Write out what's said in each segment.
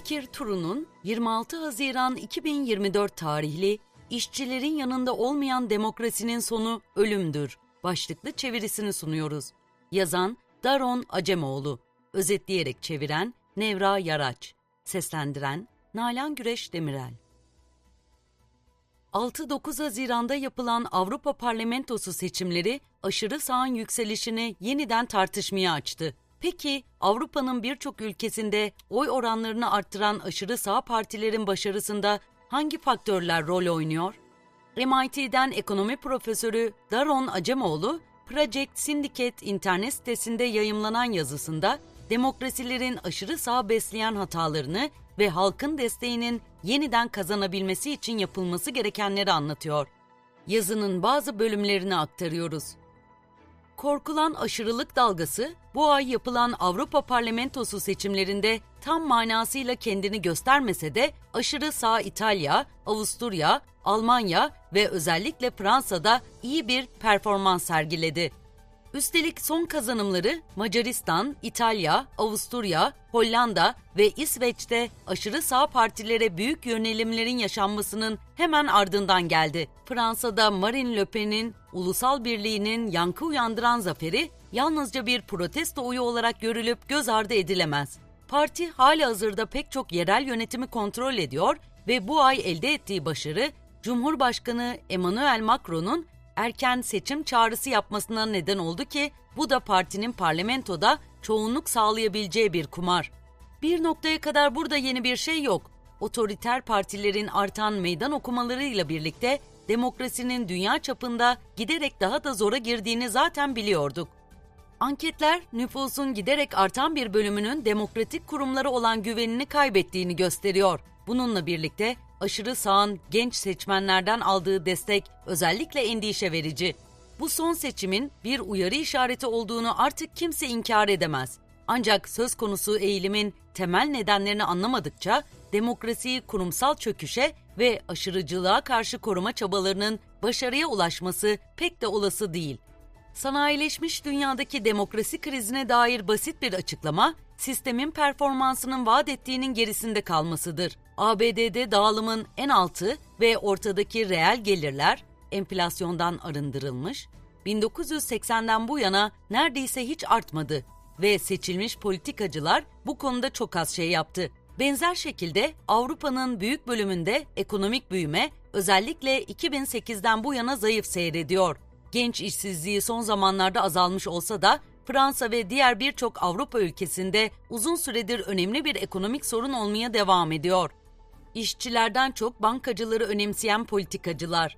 Fikir turunun 26 Haziran 2024 tarihli İşçilerin yanında olmayan demokrasinin sonu ölümdür başlıklı çevirisini sunuyoruz. Yazan Daron Acemoğlu, özetleyerek çeviren Nevra Yaraç, seslendiren Nalan Güreş Demirel. 6-9 Haziran'da yapılan Avrupa Parlamentosu seçimleri aşırı sağın yükselişini yeniden tartışmaya açtı. Peki Avrupa'nın birçok ülkesinde oy oranlarını arttıran aşırı sağ partilerin başarısında hangi faktörler rol oynuyor? MIT'den ekonomi profesörü Daron Acemoğlu, Project Syndicate internet sitesinde yayımlanan yazısında demokrasilerin aşırı sağ besleyen hatalarını ve halkın desteğinin yeniden kazanabilmesi için yapılması gerekenleri anlatıyor. Yazının bazı bölümlerini aktarıyoruz. Korkulan aşırılık dalgası bu ay yapılan Avrupa Parlamentosu seçimlerinde tam manasıyla kendini göstermese de aşırı sağ İtalya, Avusturya, Almanya ve özellikle Fransa'da iyi bir performans sergiledi. Üstelik son kazanımları Macaristan, İtalya, Avusturya, Hollanda ve İsveç'te aşırı sağ partilere büyük yönelimlerin yaşanmasının hemen ardından geldi. Fransa'da Marine Le Pen'in ulusal birliğinin yankı uyandıran zaferi yalnızca bir protesto oyu olarak görülüp göz ardı edilemez. Parti hali hazırda pek çok yerel yönetimi kontrol ediyor ve bu ay elde ettiği başarı Cumhurbaşkanı Emmanuel Macron'un erken seçim çağrısı yapmasına neden oldu ki bu da partinin parlamentoda çoğunluk sağlayabileceği bir kumar. Bir noktaya kadar burada yeni bir şey yok. Otoriter partilerin artan meydan okumalarıyla birlikte demokrasinin dünya çapında giderek daha da zora girdiğini zaten biliyorduk. Anketler nüfusun giderek artan bir bölümünün demokratik kurumlara olan güvenini kaybettiğini gösteriyor. Bununla birlikte aşırı sağın genç seçmenlerden aldığı destek özellikle endişe verici. Bu son seçimin bir uyarı işareti olduğunu artık kimse inkar edemez. Ancak söz konusu eğilimin temel nedenlerini anlamadıkça demokrasiyi kurumsal çöküşe ve aşırıcılığa karşı koruma çabalarının başarıya ulaşması pek de olası değil. Sanayileşmiş dünyadaki demokrasi krizine dair basit bir açıklama, sistemin performansının vaat ettiğinin gerisinde kalmasıdır. ABD'de dağılımın en altı ve ortadaki reel gelirler enflasyondan arındırılmış, 1980'den bu yana neredeyse hiç artmadı ve seçilmiş politikacılar bu konuda çok az şey yaptı. Benzer şekilde Avrupa'nın büyük bölümünde ekonomik büyüme özellikle 2008'den bu yana zayıf seyrediyor. Genç işsizliği son zamanlarda azalmış olsa da Fransa ve diğer birçok Avrupa ülkesinde uzun süredir önemli bir ekonomik sorun olmaya devam ediyor. İşçilerden çok bankacıları önemseyen politikacılar.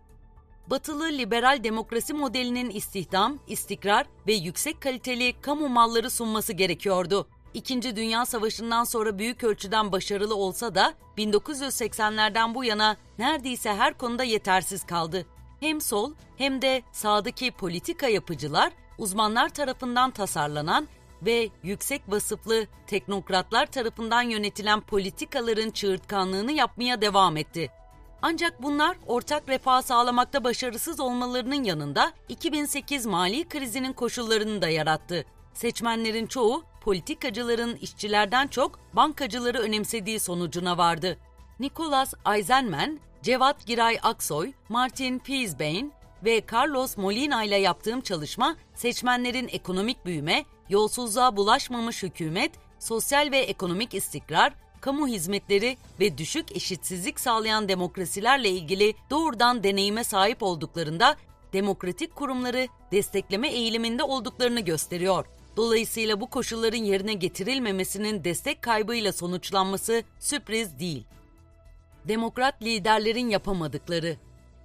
Batılı liberal demokrasi modelinin istihdam, istikrar ve yüksek kaliteli kamu malları sunması gerekiyordu. İkinci Dünya Savaşı'ndan sonra büyük ölçüden başarılı olsa da 1980'lerden bu yana neredeyse her konuda yetersiz kaldı. Hem sol hem de sağdaki politika yapıcılar uzmanlar tarafından tasarlanan ve yüksek vasıflı teknokratlar tarafından yönetilen politikaların çığırtkanlığını yapmaya devam etti. Ancak bunlar ortak refah sağlamakta başarısız olmalarının yanında 2008 mali krizinin koşullarını da yarattı. Seçmenlerin çoğu politikacıların işçilerden çok bankacıları önemsediği sonucuna vardı. Nicholas Eisenman, Cevat Giray Aksoy, Martin Piesbein ve Carlos Molina ile yaptığım çalışma seçmenlerin ekonomik büyüme, yolsuzluğa bulaşmamış hükümet, sosyal ve ekonomik istikrar, kamu hizmetleri ve düşük eşitsizlik sağlayan demokrasilerle ilgili doğrudan deneyime sahip olduklarında demokratik kurumları destekleme eğiliminde olduklarını gösteriyor. Dolayısıyla bu koşulların yerine getirilmemesinin destek kaybıyla sonuçlanması sürpriz değil. Demokrat liderlerin yapamadıkları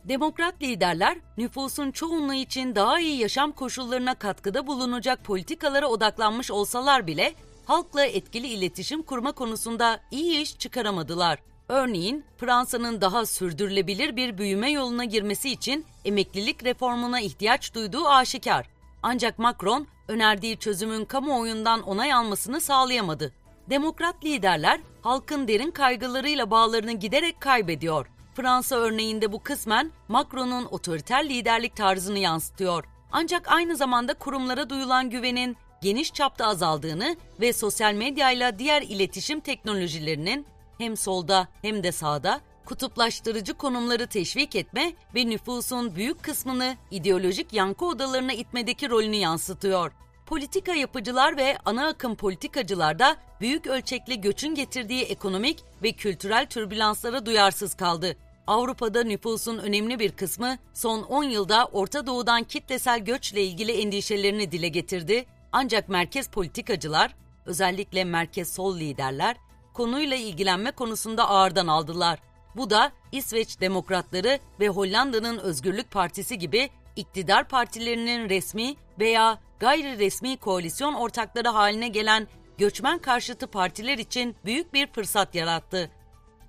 Demokrat liderler nüfusun çoğunluğu için daha iyi yaşam koşullarına katkıda bulunacak politikalara odaklanmış olsalar bile halkla etkili iletişim kurma konusunda iyi iş çıkaramadılar. Örneğin Fransa'nın daha sürdürülebilir bir büyüme yoluna girmesi için emeklilik reformuna ihtiyaç duyduğu aşikar. Ancak Macron önerdiği çözümün kamuoyundan onay almasını sağlayamadı. Demokrat liderler halkın derin kaygılarıyla bağlarını giderek kaybediyor. Fransa örneğinde bu kısmen Macron'un otoriter liderlik tarzını yansıtıyor. Ancak aynı zamanda kurumlara duyulan güvenin geniş çapta azaldığını ve sosyal medyayla diğer iletişim teknolojilerinin hem solda hem de sağda kutuplaştırıcı konumları teşvik etme ve nüfusun büyük kısmını ideolojik yankı odalarına itmedeki rolünü yansıtıyor. Politika yapıcılar ve ana akım politikacılar da büyük ölçekli göçün getirdiği ekonomik ve kültürel türbülanslara duyarsız kaldı. Avrupa'da nüfusun önemli bir kısmı son 10 yılda Orta Doğu'dan kitlesel göçle ilgili endişelerini dile getirdi. Ancak merkez politikacılar, özellikle merkez sol liderler konuyla ilgilenme konusunda ağırdan aldılar. Bu da İsveç Demokratları ve Hollanda'nın Özgürlük Partisi gibi iktidar partilerinin resmi veya gayri resmi koalisyon ortakları haline gelen göçmen karşıtı partiler için büyük bir fırsat yarattı.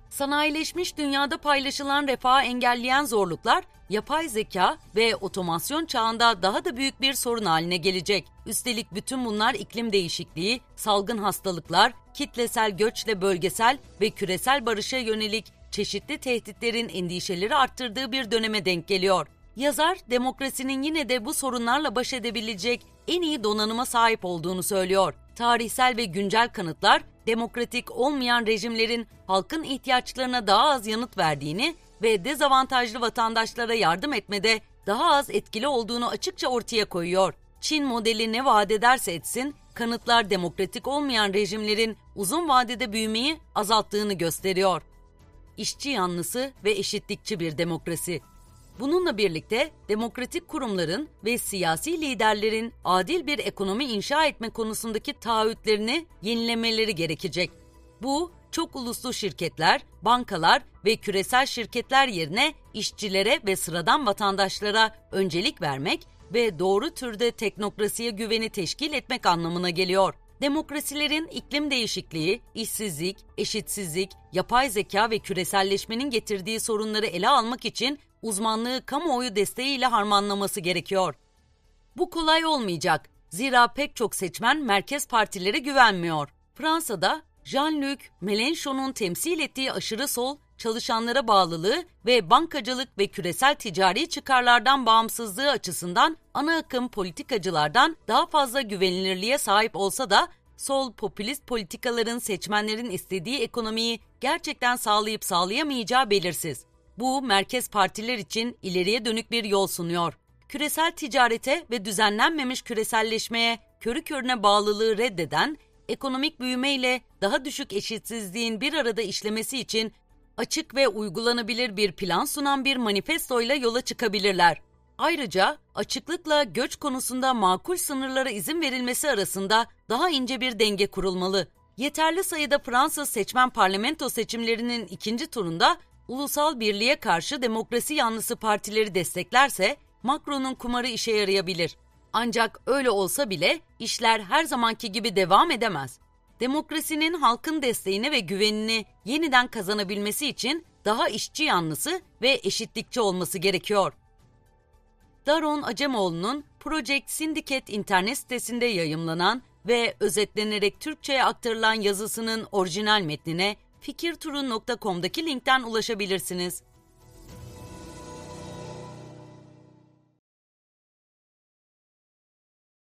Sanayileşmiş dünyada paylaşılan refahı engelleyen zorluklar, yapay zeka ve otomasyon çağında daha da büyük bir sorun haline gelecek. Üstelik bütün bunlar iklim değişikliği, salgın hastalıklar, kitlesel göçle bölgesel ve küresel barışa yönelik çeşitli tehditlerin endişeleri arttırdığı bir döneme denk geliyor. Yazar, demokrasinin yine de bu sorunlarla baş edebilecek en iyi donanıma sahip olduğunu söylüyor. Tarihsel ve güncel kanıtlar, demokratik olmayan rejimlerin halkın ihtiyaçlarına daha az yanıt verdiğini ve dezavantajlı vatandaşlara yardım etmede daha az etkili olduğunu açıkça ortaya koyuyor. Çin modeli ne vaat ederse etsin, kanıtlar demokratik olmayan rejimlerin uzun vadede büyümeyi azalttığını gösteriyor. İşçi yanlısı ve eşitlikçi bir demokrasi. Bununla birlikte demokratik kurumların ve siyasi liderlerin adil bir ekonomi inşa etme konusundaki taahhütlerini yenilemeleri gerekecek. Bu, çok uluslu şirketler, bankalar ve küresel şirketler yerine işçilere ve sıradan vatandaşlara öncelik vermek ve doğru türde teknokrasiye güveni teşkil etmek anlamına geliyor. Demokrasilerin iklim değişikliği, işsizlik, eşitsizlik, yapay zeka ve küreselleşmenin getirdiği sorunları ele almak için uzmanlığı kamuoyu desteğiyle harmanlaması gerekiyor. Bu kolay olmayacak. Zira pek çok seçmen merkez partilere güvenmiyor. Fransa'da Jean-Luc Mélenchon'un temsil ettiği aşırı sol, çalışanlara bağlılığı ve bankacılık ve küresel ticari çıkarlardan bağımsızlığı açısından ana akım politikacılardan daha fazla güvenilirliğe sahip olsa da sol popülist politikaların seçmenlerin istediği ekonomiyi gerçekten sağlayıp sağlayamayacağı belirsiz. Bu merkez partiler için ileriye dönük bir yol sunuyor. Küresel ticarete ve düzenlenmemiş küreselleşmeye körü körüne bağlılığı reddeden, ekonomik büyüme ile daha düşük eşitsizliğin bir arada işlemesi için açık ve uygulanabilir bir plan sunan bir manifestoyla yola çıkabilirler. Ayrıca açıklıkla göç konusunda makul sınırlara izin verilmesi arasında daha ince bir denge kurulmalı. Yeterli sayıda Fransız seçmen parlamento seçimlerinin ikinci turunda ulusal birliğe karşı demokrasi yanlısı partileri desteklerse Macron'un kumarı işe yarayabilir. Ancak öyle olsa bile işler her zamanki gibi devam edemez. Demokrasinin halkın desteğini ve güvenini yeniden kazanabilmesi için daha işçi yanlısı ve eşitlikçi olması gerekiyor. Daron Acemoğlu'nun Project Syndicate internet sitesinde yayımlanan ve özetlenerek Türkçe'ye aktarılan yazısının orijinal metnine fikirturun.com'daki linkten ulaşabilirsiniz.